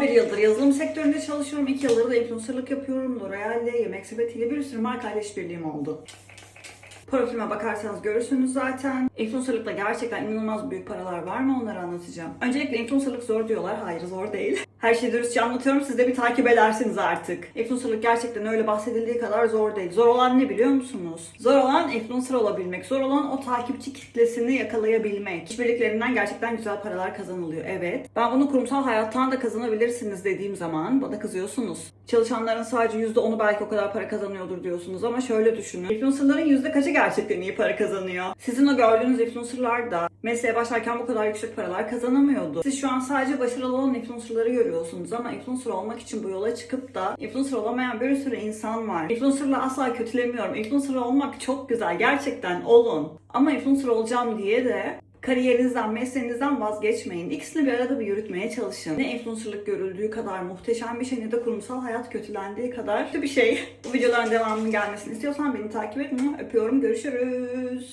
Bir yıldır yazılım sektöründe çalışıyorum. İki yıldır da influencerlık yapıyorum. L'Oreal'le, Yemek Sepeti'yle bir sürü markayla işbirliğim oldu. Profilime bakarsanız görürsünüz zaten. Influencerlıkla gerçekten inanılmaz büyük paralar var mı onları anlatacağım. Öncelikle influencerlık zor diyorlar. Hayır zor değil. Her şeyi dürüstçe anlatıyorum. Siz de bir takip edersiniz artık. Influencerlık gerçekten öyle bahsedildiği kadar zor değil. Zor olan ne biliyor musunuz? Zor olan influencer olabilmek. Zor olan o takipçi kitlesini yakalayabilmek. İşbirliklerinden gerçekten güzel paralar kazanılıyor. Evet. Ben bunu kurumsal hayattan da kazanabilirsiniz dediğim zaman bana kızıyorsunuz. Çalışanların sadece %10'u belki o kadar para kazanıyordur diyorsunuz ama şöyle düşünün. Influencerların yüzde kaçı gerçekten iyi para kazanıyor? Sizin o gördüğünüz influencerlar da mesleğe başlarken bu kadar yüksek paralar kazanamıyordu. Siz şu an sadece başarılı olan influencerları görüyorsunuz ama influencer olmak için bu yola çıkıp da influencer olamayan bir sürü insan var. Influencer'la asla kötülemiyorum. Influencer olmak çok güzel. Gerçekten olun. Ama influencer olacağım diye de kariyerinizden, mesleğinizden vazgeçmeyin. İkisini bir arada bir yürütmeye çalışın. Ne influencerlık görüldüğü kadar muhteşem bir şey ne de kurumsal hayat kötülendiği kadar kötü bir şey. Bu videoların devamının gelmesini istiyorsan beni takip etmeyi öpüyorum. Görüşürüz.